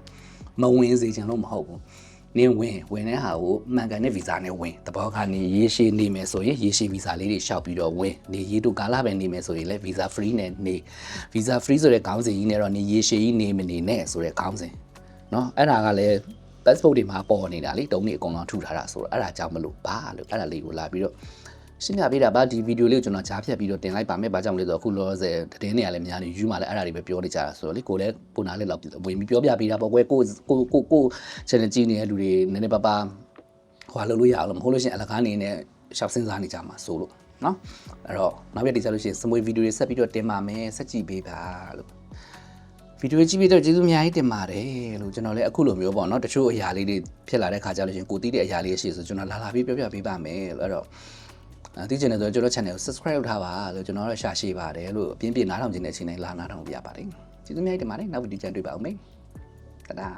မဝင်စေချင်လို့မဟုတ်ဘူး နင်းဝင်ဝင်တဲ့ဟာကိုမှန်ကန်တဲ့ဗီဇာနဲ့ဝင်တဘောကနေရေရှည်နေမယ်ဆိုရင်ရေရှည်ဗီဇာလေးတွေရှောက်ပြီးတော့ဝင်နေရေတို့ကာလပဲနေမယ်ဆိုရင်လည်းဗီဇာ free နဲ့နေဗီဇာ free ဆိုတဲ့ခေါင်းစဉ်ကြီးနဲ့တော့နေရေရှည်ကြီးနေမနေနဲ့ဆိုတဲ့ခေါင်းစဉ်เนาะအဲ့ဒါကလည်း passport တွေမှာပေါ်နေတာလေတုံးနေအကုန်လုံးထုထားတာဆိုတော့အဲ့ဒါကြောင့်မလို့ပါလို့အဲ့ဒါလေးကိုလာပြီးတော့ ရှင်းပြပေးတာပါဒီဗီဒီယိုလေးကိုကျွန်တော်ကြားဖြတ်ပြီးတော့တင်လိုက်ပါမယ်ဘာကြောင့်လဲဆိုတော့အခုလောဆယ်သတင်းတွေကလည်းများနေယူမှလည်းအဲ့ဒါတွေပဲပြောနေကြတာဆိုတော့လေကိုလည်းပုံနာလေးလောက်ဝင်ပြီးပြောပြပေးတာပေါ့ကွယ်ကိုကိုကိုကို channel ကြည့်နေတဲ့လူတွေနည်းနည်းပါးပါဟွာလုပ်လို့ရအောင်လို့မဟုတ်လို့ရှိရင်အလကားနေနဲ့ရှောက်စင်းစားနေကြမှာဆိုလို့နော်အဲ့တော့နောက်ပြတိကျလို့ရှိရင်စမွေဗီဒီယိုတွေဆက်ပြီးတော့တင်ပါမယ်ဆက်ကြည့်ပေးပါလို့ဗီဒီယိုကြည့်ပြီးတော့ကျေးဇူးအများကြီးတင်ပါတယ်လို့ကျွန်တော်လည်းအခုလိုမျိုးပေါ့နော်တချို့အရာလေးတွေဖြစ်လာတဲ့ခါကျလို့ရှိရင်ကိုတီးတဲ့အရာလေးရှိဆိုကျွန်တော်လာလာပြီးပြောပြပေးပါမယ်လို့အဲ့တော့အဲ သိချင်တယ်ဆိုတော့ကျွန်တော် channel ကို subscribe လုပ်ထားပါလို့ကျွန်တော်တို့ရှာရှိပါတယ်လို့အပြင်းပြနားထောင်ခြင်းတဲ့အချိန်တိုင်းလာနားထောင်ပြရပါတယ်ကျေးဇူးများတင်ပါတယ်နောက်ဗီဒီယိုကြံတွေ့ပါဦးမယ်တဒါ